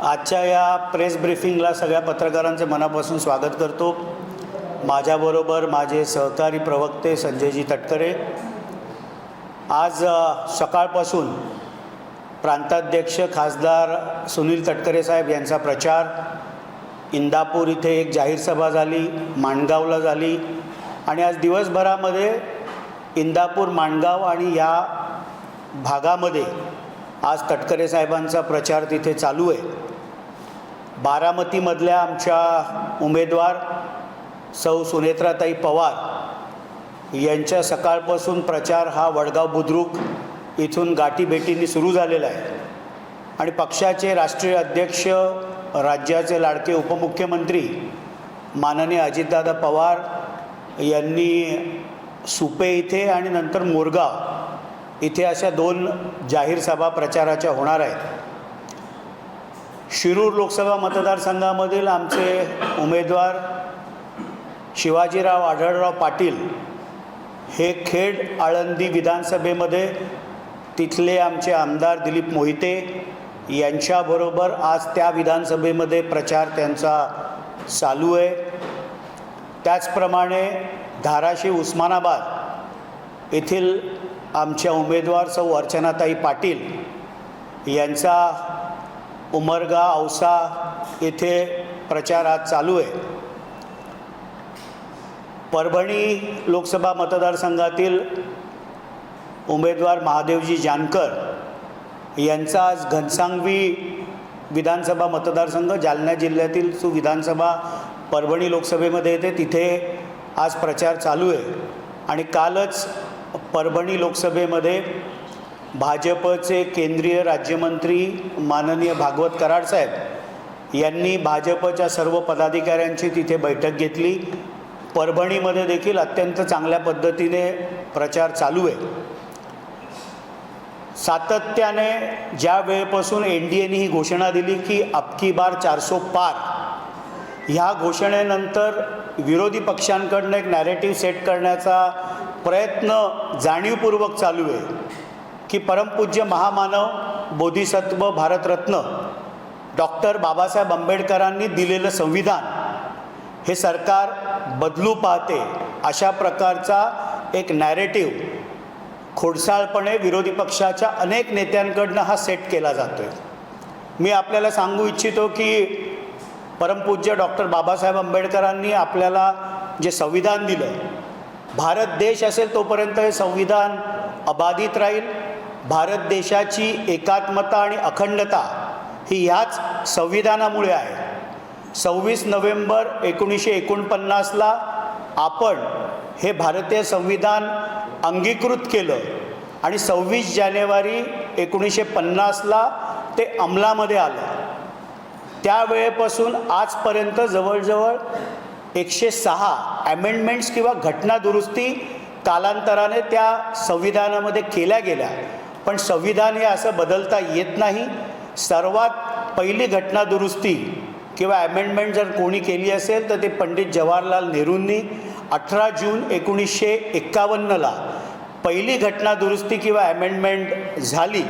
आजच्या या प्रेस ब्रीफिंगला सगळ्या पत्रकारांचे मनापासून स्वागत करतो. माझ्याबरोबर माझे सहकारी प्रवक्ते संजयजी तटकरे. आज सकाळपासून प्रांताध्यक्ष खासदार सुनील तटकरे साहेब यांचा प्रचार इंदापूर इथे एक जाहीर सभा झाली माणगावला झाली आणि आज दिवसभरामध्ये इंदापूर माणगाव आणि या भागामध्ये आज तटकरे साहेबांचा प्रचार तिथे चालू आहे. बारामतीमधल्या आमच्या उमेदवार सौ सुनेत्राताई पवार यांच्या सकाळपासून प्रचार हा वडगाव बुद्रुक इथून गाठीभेटींनी सुरू झालेला आहे. आणि पक्षाचे राष्ट्रीय अध्यक्ष राज्याचे लाडके उपमुख्यमंत्री माननीय अजितदादा पवार यांनी सुपे इथे आणि नंतर मोरगाव इथे अशा दोन जाहीर सभा प्रचाराच्या होणार आहेत. शिरूर लोकसभा मतदारसंघामधील आमचे उमेदवार शिवाजीराव आढळराव पाटील हे खेड आळंदी विधानसभेमध्ये तिथले आमचे आमदार दिलीप मोहिते यांच्याबरोबर आज त्या विधानसभेमध्ये प्रचार त्यांचा चालू आहे. त्याचप्रमाणे धाराशिव उस्मानाबाद येथील आमच्या उमेदवार सौ अर्चनाताई पाटील यांचा उमरगा औसा येथे प्रचार आज चालू आहे. परभणी लोकसभा मतदारसंघातील उमेदवार महादेवजी जानकर यांचा आज घनसांगवी विधानसभा मतदारसंघ जालना जिल्ह्यातील जो विधानसभा परभणी लोकसभेमध्ये येते तिथे आज प्रचार चालू आहे. आणि कालच परभणी लोकसभेमध्ये भाजपचे केंद्रीय राज्यमंत्री माननीय भागवत कराड साहेब यांनी भाजपच्या सर्व पदाधिकाऱ्यांची तिथे बैठक घेतली. परभणीमध्ये देखील अत्यंत चांगल्या पद्धतीने प्रचार चालू आहे. सातत्याने ज्या वेळेपासून एन डी एने ही घोषणा दिली की अबकी बार चारसो पार ह्या घोषणेनंतर विरोधी पक्षांकडनं एक नॅरेटिव्ह सेट करण्याचा प्रयत्न जाणीवपूर्वक चालू आहे की परमपूज्य महामानव बोधिसत्व भारतरत्न डॉक्टर बाबासाहेब आंबेडकरांनी दिलेलं संविधान हे सरकार बदलू पाहते अशा प्रकारचा एक नॅरेटिव्ह खोडसाळपणे विरोधी पक्षाच्या अनेक नेत्यांकडनं हा सेट केला जातो आहे मी आपल्याला सांगू इच्छितो की परमपूज्य डॉक्टर बाबासाहेब आंबेडकरांनी आपल्याला जे संविधान दिलं भारत देश असेल तोपर्यंत हे संविधान अबाधित राहील. भारत देशाची एकात्मता आणि अखंडता ही ह्याच संविधानामुळे आहे. सव्वीस नोव्हेंबर एकोणीसशे एकोणपन्नासला आपण हे भारतीय संविधान अंगीकृत केलं आणि सव्वीस जानेवारी एकोणीसशे पन्नासला ते अंमलामध्ये आलं. त्यावेळेपासून आजपर्यंत जवळजवळ एकशे सहा ॲमेंडमेंट्स किंवा घटनादुरुस्ती कालांतराने त्या संविधानामध्ये केल्या गेल्या. पण संविधान हे असं बदलता येत नाही. सर्वात पहिली घटनादुरुस्ती किंवा ॲमेंडमेंट जर कोणी केली असेल तर ते पंडित जवाहरलाल नेहरूंनी अठरा जून एकोणीसशे एक्कावन्नला पहिली घटनादुरुस्ती किंवा ॲमेंडमेंट झाली.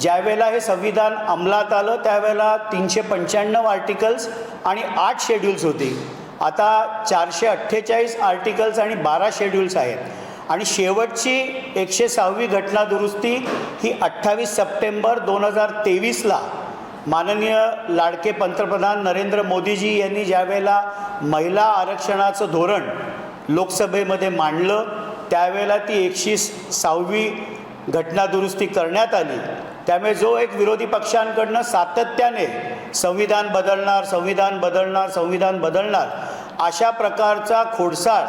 ज्यावेळेला हे संविधान अंमलात आलं त्यावेळेला तीनशे पंच्याण्णव आर्टिकल्स आणि आठ शेड्यूल्स होते. आता चारशे अठ्ठेचाळीस आर्टिकल्स आणि बारा शेड्यूल्स आहेत. आणि शेवटची एकशे सहावी घटनादुरुस्ती ही अठ्ठावीस सप्टेंबर दोन हजार तेवीसला माननीय लाडके पंतप्रधान नरेंद्र मोदीजी यांनी ज्यावेळेला महिला आरक्षणाचं धोरण लोकसभेमध्ये मांडलं त्यावेळेला ती एकशे सहावी घटनादुरुस्ती करण्यात आली. त्यामुळे जो एक विरोधी पक्षांकडनं सातत्याने संविधान बदलणार संविधान बदलणार संविधान बदलणार अशा प्रकारचा खोडसाळ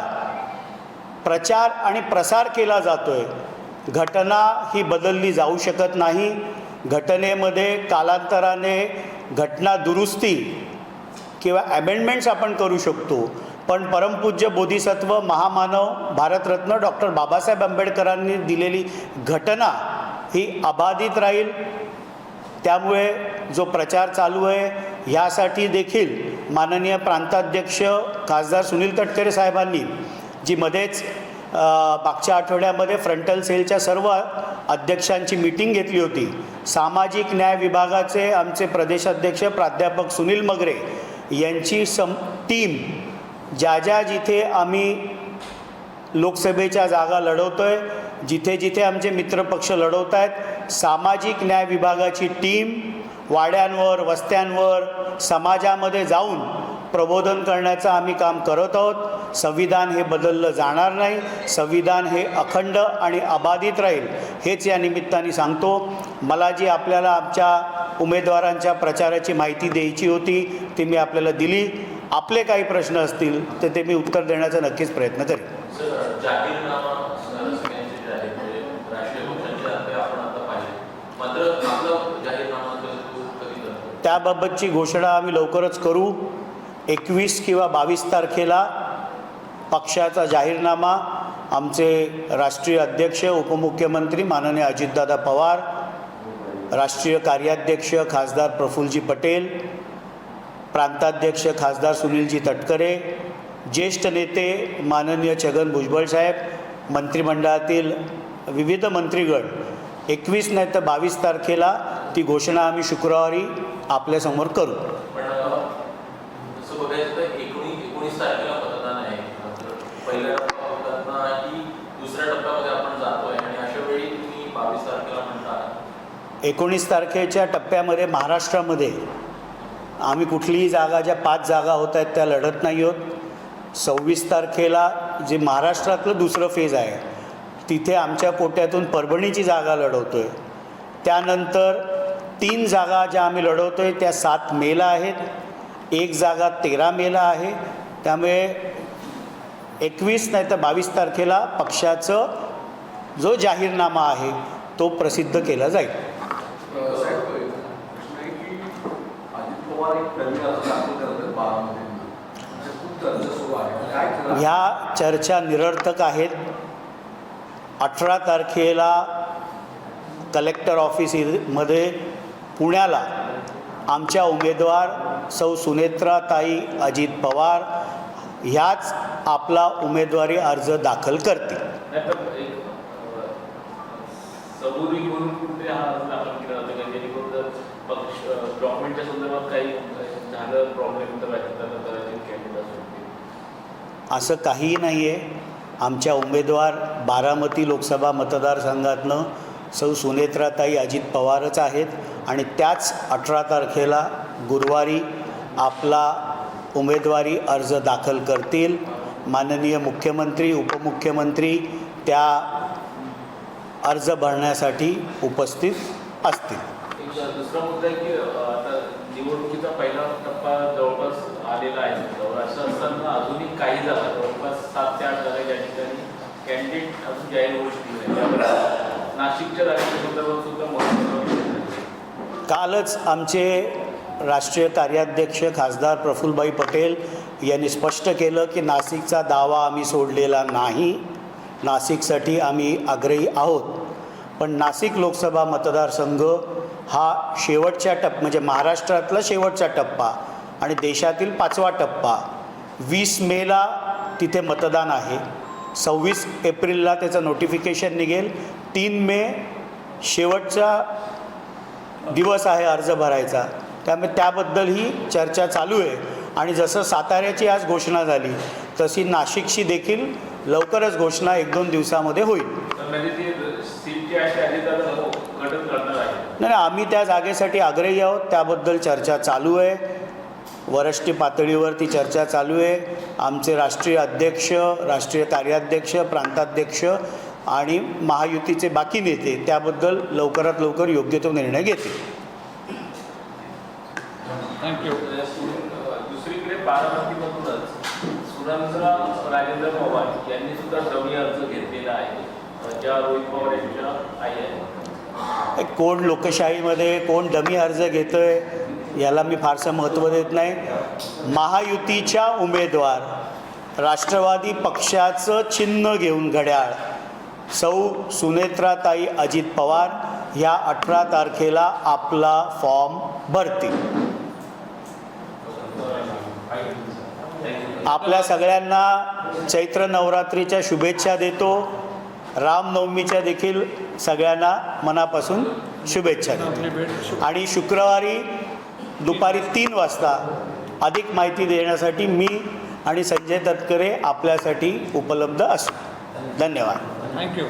प्रचार आणि प्रसार केला जातो आहे घटना ही बदलली जाऊ शकत नाही. घटनेमध्ये कालांतराने घटना दुरुस्ती किंवा ॲमेंडमेंट्स आपण करू शकतो. पण परमपूज्य बोधिसत्व महामानव भारतरत्न डॉक्टर बाबासाहेब आंबेडकरांनी दिलेली घटना ही अबाधित राहील. त्यामुळे जो प्रचार चालू आहे ह्यासाठी देखील माननीय प्रांताध्यक्ष खासदार सुनील तटकरे साहेबांनी जी मध्येच मागच्या आठवड्यामध्ये फ्रंटल सेलच्या सर्व अध्यक्षांची मीटिंग घेतली होती. सामाजिक न्याय विभागाचे आमचे प्रदेशाध्यक्ष प्राध्यापक सुनील मगरे यांची सम टीम ज्या ज्या जिथे आम्ही लोकसभेच्या जागा लढवतो आहे जिथे जिथे आमचे मित्रपक्ष लढवत आहेत सामाजिक न्याय विभागाची टीम वाड्यांवर वस्त्यांवर समाजामध्ये जाऊन प्रबोधन करण्याचं आम्ही काम करत आहोत. संविधान हे बदललं जाणार नाही. संविधान हे अखंड आणि अबाधित राहील हेच या निमित्ताने सांगतो. मला जी आपल्याला आमच्या उमेदवारांच्या प्रचाराची माहिती द्यायची होती ती मी आपल्याला दिली. आपले काही प्रश्न असतील तर ते मी उत्तर देण्याचा नक्कीच प्रयत्न करेन सर जाहीरनामा सगळ्यांचे जे आहेत म्हणजे राष्ट्रीय पक्षांचे आता आपण आता पाहिले मात्र आपलं जाहीरनामा कधी कधी करतो त्याबाबतची घोषणा आम्ही लवकरच करू. एकवीस किंवा बावीस तारखेला पक्षाचा जाहीरनामा आमचे राष्ट्रीय अध्यक्ष उपमुख्यमंत्री माननीय अजितदादा पवार राष्ट्रीय कार्याध्यक्ष खासदार प्रफुल्लजी पटेल प्रांताध्यक्ष खासदार सुनीलजी तटकरे ज्येष्ठ नेते माननीय छगन भुजबळ साहेब मंत्रिमंडळातील विविध मंत्रीगण. एकवीस नाही तर बावीस तारखेला ती घोषणा आम्ही शुक्रवारी आपल्यासमोर करू. एकोणीस तारखेच्या टप्प्यामध्ये महाराष्ट्रामध्ये आम्ही कुठलीही जागा ज्या पाच जागा होत आहेत त्या लढत नाही आहोत सव्वीस तारखेला जे महाराष्ट्रातलं दुसरं फेज आहे तिथे आमच्या कोट्यातून परभणीची जागा लढवतो आहे त्यानंतर तीन जागा ज्या आम्ही लढवतो आहे त्या सात मेला आहेत. एक जागा तेरा मेला आहे. त्यामुळे एकवीस नाही तर बावीस तारखेला पक्षाचं जो जाहीरनामा आहे तो प्रसिद्ध केला जाईल. खरं आहे? ह्या चर्चा निरर्थक आहेत. अठरा तारखेला कलेक्टर ऑफिसमध्ये पुण्याला. आमच्या उमेदवार सौ सुनेत्राताई अजित पवार ह्याच आपला उमेदवारी अर्ज दाखल करतील. असं काहीही नाही आहे आमच्या उमेदवार बारामती लोकसभा मतदारसंघातनं सौ सुनेत्राताई अजित पवारच आहेत आणि त्याच अठरा तारखेला गुरुवारी आपला उमेदवारी अर्ज दाखल करतील. माननीय मुख्यमंत्री उपमुख्यमंत्री त्या अर्ज भरण्यासाठी उपस्थित असतील. दुसरा मुद्दा आहे की आता निवडणुकीचा पहिला टप्पा जवळपास आलेला आहे. असं असताना अजूनही काही जागा जवळपास सात ते आठ जागा ज्या ठिकाणी कॅन्डिडेट अजून जाहीर होऊ शकले नाशिकच्या सुद्धा कालच आमचे राष्ट्रीय कार्याध्यक्ष खासदार प्रफुल्लभाई पटेल यांनी स्पष्ट केलं की नाशिकचा दावा आम्ही सोडलेला नाही. नाशिकसाठी आम्ही आग्रही आहोत. पण नाशिक लोकसभा मतदारसंघ हा शेवटच्या टप्प म्हणजे महाराष्ट्रातला शेवटचा टप्पा आणि देशातील पाचवा टप्पा. वीस मेला तिथे मतदान आहे. सव्वीस एप्रिलला त्याचं नोटिफिकेशन निघेल. तीन मे शेवटचा दिवस आहे अर्ज भरायचा. त्यामुळे त्याबद्दल ही चर्चा चालू आहे. आणि जसं साताऱ्याची आज घोषणा झाली तशी नाशिकची देखील लवकरच घोषणा एक दोन दिवसामध्ये होईल. म्हणजे नाही नाही, आम्ही त्या जागेसाठी आग्रही आहोत. त्याबद्दल चर्चा चालू आहे. वरष्टी पातळीवर ती चर्चा चालू आहे. आमचे राष्ट्रीय अध्यक्ष राष्ट्रीय कार्याध्यक्ष प्रांताध्यक्ष आणि महायुतीचे बाकी नेते त्याबद्दल लवकरात लवकर योग्य तो निर्णय घेतील. थँक्यू दुसरीकडे बारामतीमधूनच सुरंद्रा राजेंद्र पवार यांनी सुद्धा अर्ज घेतलेला आहे. ज्या रोहित पवार यांच्या आई आहेत. कोण लोकशाहीमध्ये कोण डमी अर्ज घेतो आहे याला मी फारसं महत्त्व देत नाही. महायुतीच्या उमेदवार राष्ट्रवादी पक्षाचं चिन्ह घेऊन घड्याळ. सौ सुनेत्राताई अजित पवार ह्या अठरा तारखेला आपला फॉर्म भरतील. आपल्या सगळ्यांना चैत्र नवरात्रीच्या शुभेच्छा देतो. रामनवमीच्या देखील सगळ्यांना मनापासून शुभेच्छा देतो. आणि शुक्रवारी दुपारी तीन वाजता अधिक माहिती देण्यासाठी मी आणि संजय तटकरे आपल्यासाठी उपलब्ध असू. धन्यवाद. थँक्यू